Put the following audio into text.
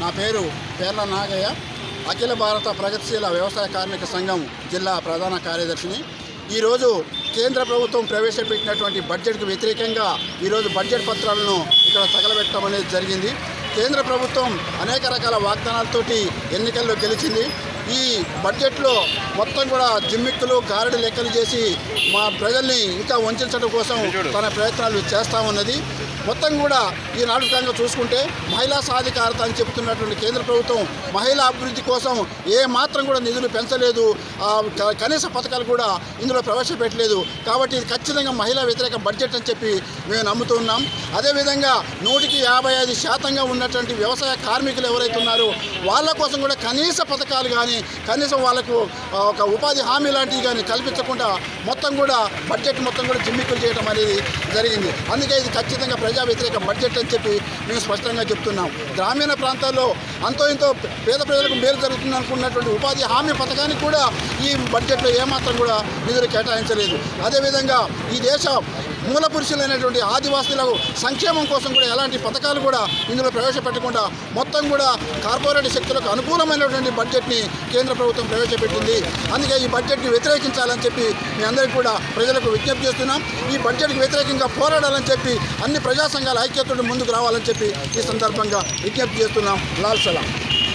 నా పేరు పేర్ల నాగయ్య. అఖిల భారత ప్రగతిశీల వ్యవసాయ కార్మిక సంఘం జిల్లా ప్రధాన కార్యదర్శిని. ఈరోజు కేంద్ర ప్రభుత్వం ప్రవేశపెట్టినటువంటి బడ్జెట్కు వ్యతిరేకంగా ఈరోజు బడ్జెట్ పత్రాలను ఇక్కడ తగలబెట్టడం అనేది జరిగింది. కేంద్ర ప్రభుత్వం అనేక రకాల వాగ్దానాలతోటి ఎన్నికల్లో గెలిచింది. ఈ బడ్జెట్లో మొత్తం కూడా జిమ్మిక్కులు గారడి లెక్కలు చేసి మా ప్రజల్ని ఇంకా వంచడం కోసం తన ప్రయత్నాలు చేస్తూ ఉన్నది. మొత్తం కూడా ఈ నాటకంగా చూసుకుంటే మహిళా సాధికారత అని చెబుతున్నటువంటి కేంద్ర ప్రభుత్వం మహిళా అభివృద్ధి కోసం ఏ మాత్రం కూడా నిధులు పెంచలేదు. కనీస పథకాలు కూడా ఇందులో ప్రవేశపెట్టలేదు. కాబట్టి ఇది ఖచ్చితంగా మహిళా వ్యతిరేక బడ్జెట్ అని చెప్పి మేము నమ్ముతున్నాం అదేవిధంగా నూటికి యాభై ఐదు శాతంగా ఉన్నటువంటి వ్యవసాయ కార్మికులు ఎవరైతే ఉన్నారో వాళ్ళ కోసం కూడా కనీస పథకాలు కానీ కనీసం వాళ్ళకు ఒక ఉపాధి హామీ లాంటివి కానీ కల్పించకుండా మొత్తం కూడా బడ్జెట్ మొత్తం కూడా జిమ్మిక్కులు చేయడం అనేది జరిగింది. అందుకే ఇది ఖచ్చితంగా ప్రజా వ్యతిరేక బడ్జెట్ అని చెప్పి మేము స్పష్టంగా చెప్తున్నాం. గ్రామీణ ప్రాంతాల్లో అంతో ఇంతో పేద ప్రజలకు మేలు జరుగుతుంది అనుకున్నటువంటి ఉపాధి హామీ పథకానికి కూడా ఈ బడ్జెట్లో ఏమాత్రం కూడా నిధులు కేటాయించలేదు. అదేవిధంగా ఈ దేశ మూల పురుషులైనటువంటి ఆదివాసుల సంక్షేమం కోసం కూడా ఎలాంటి పథకాలు కూడా ఇందులో ప్రవేశపెట్టకుండా మొత్తం కూడా కార్పొరేట్ శక్తులకు అనుకూలమైనటువంటి బడ్జెట్ని కేంద్ర ప్రభుత్వం ప్రవేశపెట్టింది. అందుకే ఈ బడ్జెట్ని వ్యతిరేకించాలని చెప్పి మీ అందరికీ కూడా ప్రజలకు విజ్ఞప్తి చేస్తున్నాం. ఈ బడ్జెట్కి వ్యతిరేకంగా పోరాడాలని చెప్పి అన్ని ప్రజా సంఘాల ఐక్యతతో ముందుకు రావాలని చెప్పి ఈ సందర్భంగా విజ్ఞప్తి చేస్తున్నాం. లాల్ సలాం.